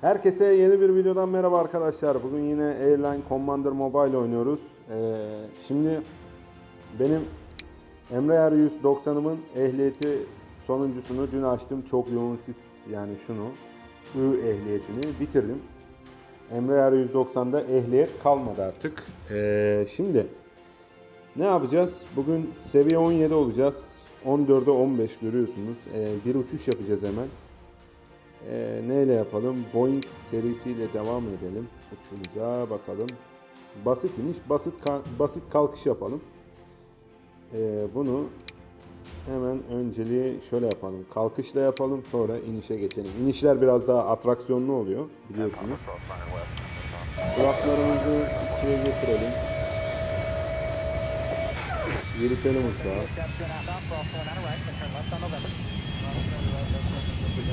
Herkese yeni bir videodan merhaba arkadaşlar. Bugün yine Airline Commander Mobile oynuyoruz. Ee, şimdi benim Embraer 190'ımın ehliyeti sonuncusunu dün açtım. Çok yoğun sis yani şunu. I ehliyetini bitirdim. Embraer 190'da ehliyet kalmadı artık. Ee, şimdi ne yapacağız? Bugün seviye 17 olacağız. 14'e 15 görüyorsunuz. Ee, bir uçuş yapacağız hemen. Ee, neyle yapalım? Boeing serisiyle devam edelim. Uçuşumuza bakalım. Basit iniş, basit ka- basit kalkış yapalım. Ee, bunu hemen önceliği şöyle yapalım. Kalkışla yapalım, sonra inişe geçelim. İnişler biraz daha atraksiyonlu oluyor biliyorsunuz. Kulaklarımızı ikiye getirelim. Yürütelim uçağı.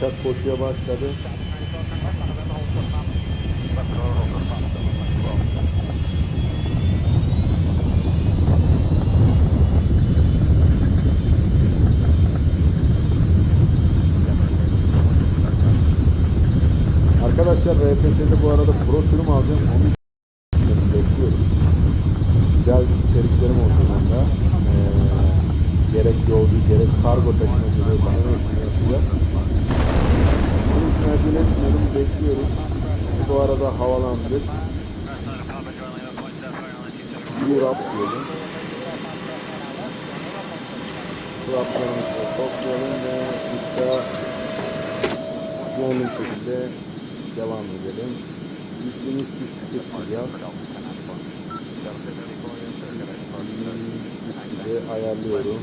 Uçak koşuya başladı. Arkadaşlar RPS'de bu arada pro sürüm alacağım. Onu bekliyorum. Güzel içeriklerim olsun onda. Ee, gerek yolcu gerek kargo taşımacılığı bana yapacağım. Acele etmiyorum, bekliyorum. Bu arada havalandık. Europe diyelim. Kulaklarımızı toplayalım ve uçağa yoğun şekilde devam edelim. 3300 yapacağız. Size ayarlıyorum.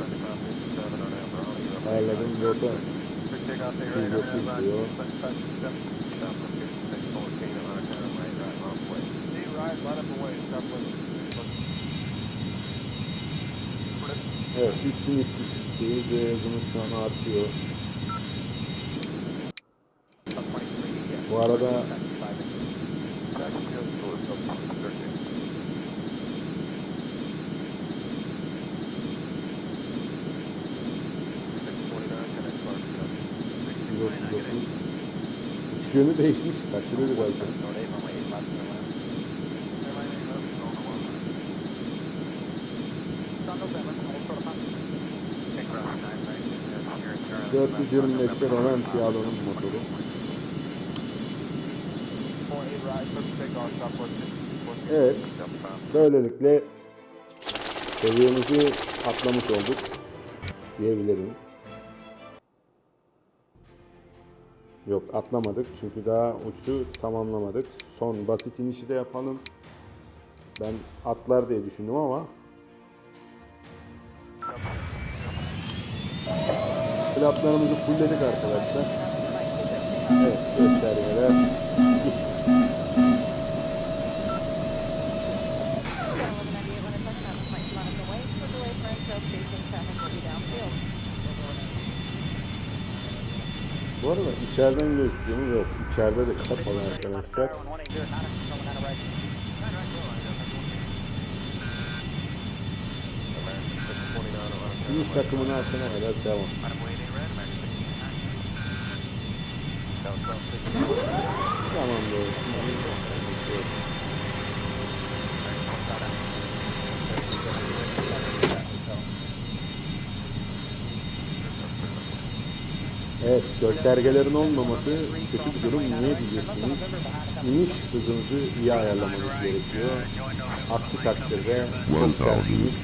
Ayarladım. Rota 130 diyor. Evet 3300 ve hızımız şu an artıyor. Bu arada uçuş yönü değişmiş. Kaçırıyor belki. ...425'te Roland Cialo'nun motoru. Evet. Böylelikle seviyemizi atlamış olduk diyebilirim. Yok atlamadık çünkü daha uçu tamamlamadık. Son basit inişi de yapalım. Ben atlar diye düşündüm ama Flaplarımızı fullledik arkadaşlar. Evet göstergeler. Bu arada içeriden gözüküyor mu? Yok. İçeride de kapalı arkadaşlar. Finish takımını açana kadar devam. Tamam doğru. Evet, göstergelerin olmaması kötü bir durum. Niye diyeceksiniz? İniş hızınızı iyi ayarlamanız gerekiyor. Aksi takdirde çok sert iniş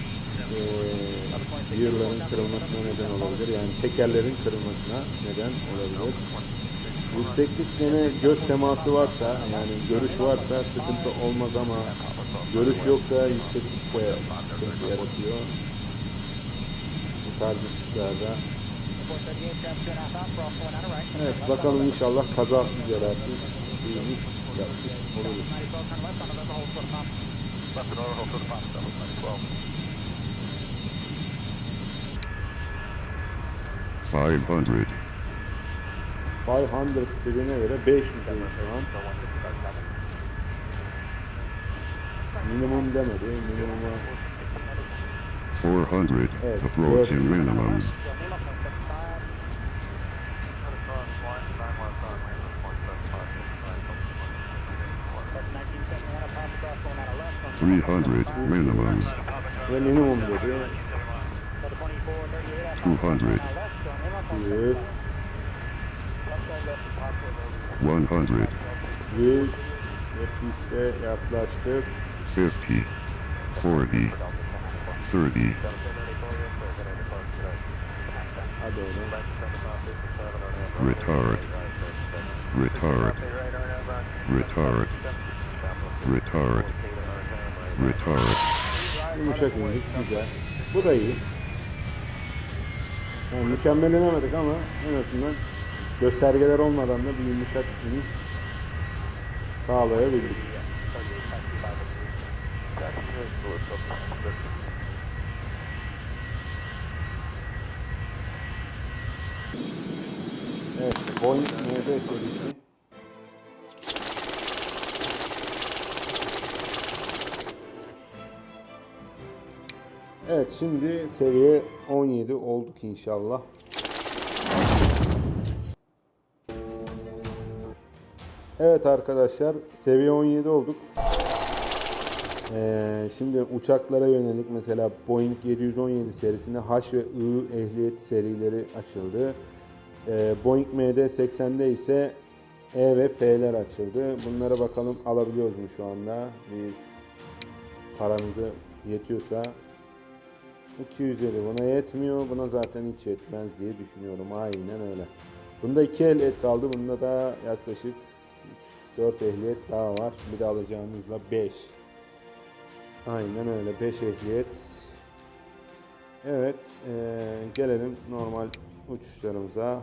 eee yığırların kırılmasına neden olabilir. Yani tekerlerin kırılmasına neden olabilir. Yükseklik gene göz teması varsa, yani görüş varsa sıkıntı olmaz ama görüş yoksa yükseklik de sıkıntı yaratıyor. Bu tarz uçuşlarda Evet bakalım inşallah kazasız yararsız bir iniş yapmış oluruz. Five hundred. 500 dediğine göre 500 demiş şu an. Minimum demedi. Minimuma Four hundred. Evet, Approaching dört. 300 minimums. Ve minimum dedi. 200. 200, 100. 100 ve piste yaklaştık. 50. 40. 30. Hadi oğlum. Retard. Retard. Retard. Retard. Retard. Yumuşak indik, güzel. Bu da iyi. Yani mükemmel inemedik ama en azından göstergeler olmadan da bir yumuşak iniş sağlayabildik. Evet, Boeing MD serisi. Evet, şimdi seviye 17 olduk inşallah. Evet arkadaşlar, seviye 17 olduk. Ee, şimdi uçaklara yönelik mesela Boeing 717 serisinde H ve I ehliyet serileri açıldı. Ee, Boeing MD-80'de ise E ve F'ler açıldı. Bunlara bakalım alabiliyoruz mu şu anda? Biz paramızı yetiyorsa 250 buna yetmiyor. Buna zaten hiç yetmez diye düşünüyorum. Aynen öyle. Bunda 2 ehliyet kaldı. Bunda da yaklaşık 3-4 ehliyet daha var. Bir de alacağımızla 5. Aynen öyle. 5 ehliyet. Evet. eee, gelelim normal uçuşlarımıza.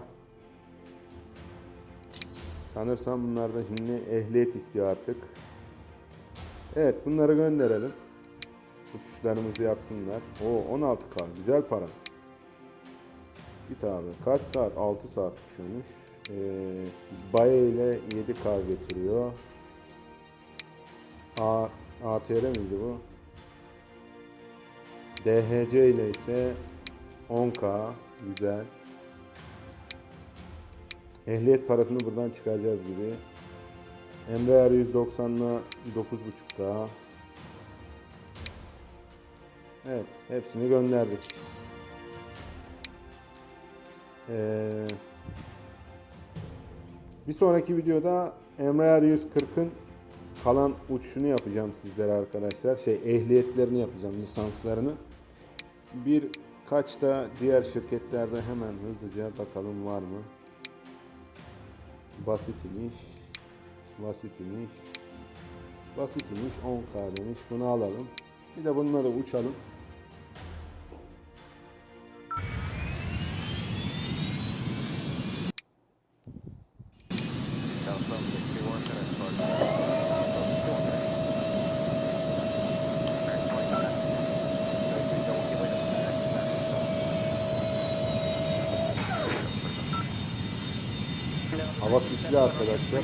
Sanırsam bunlar da şimdi ehliyet istiyor artık. Evet bunları gönderelim. Uçuşlarımızı yapsınlar. O 16K güzel para. Git abi. Kaç saat? 6 saat uçuyormuş. Ee, Baye ile 7K getiriyor. A, ATR miydi bu? DHC ile ise 10K güzel. Ehliyet parasını buradan çıkaracağız gibi. Embraer 190'la 9.5K. Evet, hepsini gönderdik. Ee, bir sonraki videoda Embraer 140'ın kalan uçuşunu yapacağım sizlere arkadaşlar. Şey, ehliyetlerini yapacağım, lisanslarını. Birkaç da diğer şirketlerde hemen hızlıca bakalım var mı? Basit iniş, basit iniş, basit iniş 10K demiş. Bunu alalım. Bir de bununla da uçalım. Hava sisli arkadaşlar.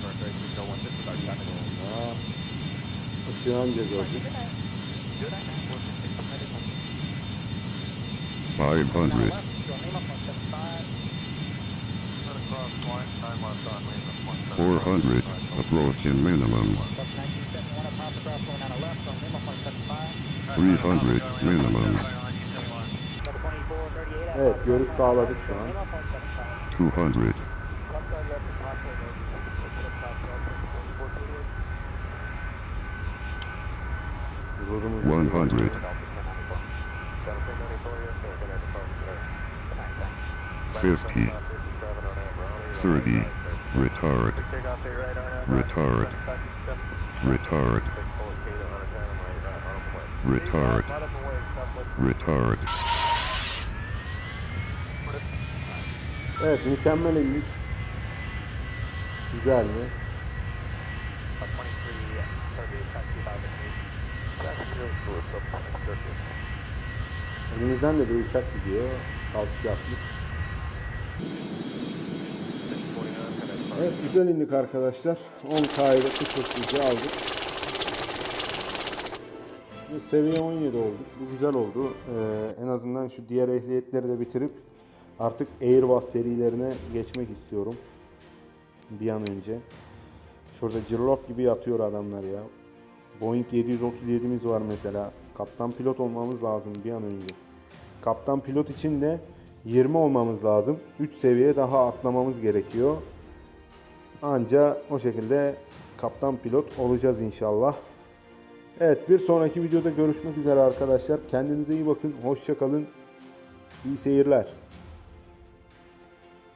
America if we don't want Five hundred. Four hundred. Approach in minimum. Three hundred minimum. Evet görüş sağladık şu an. 200. 100. 50. 30. Retard. Retard. Retard. Retard. Retard. Evet mükemmel indik. Güzel mi? Önümüzden de bir uçak gidiyor. Kalkış yapmış. Evet güzel indik arkadaşlar. 10K'yı da kusursuzca aldık. Ve Seviye 17 olduk. Bu güzel oldu. Ee, en azından şu diğer ehliyetleri de bitirip artık Airbus serilerine geçmek istiyorum. Bir an önce. Şurada cırlop gibi yatıyor adamlar ya. Boeing 737'miz var mesela. Kaptan pilot olmamız lazım bir an önce. Kaptan pilot için de 20 olmamız lazım. 3 seviye daha atlamamız gerekiyor. Anca o şekilde kaptan pilot olacağız inşallah. Evet bir sonraki videoda görüşmek üzere arkadaşlar. Kendinize iyi bakın. Hoşça kalın. İyi seyirler.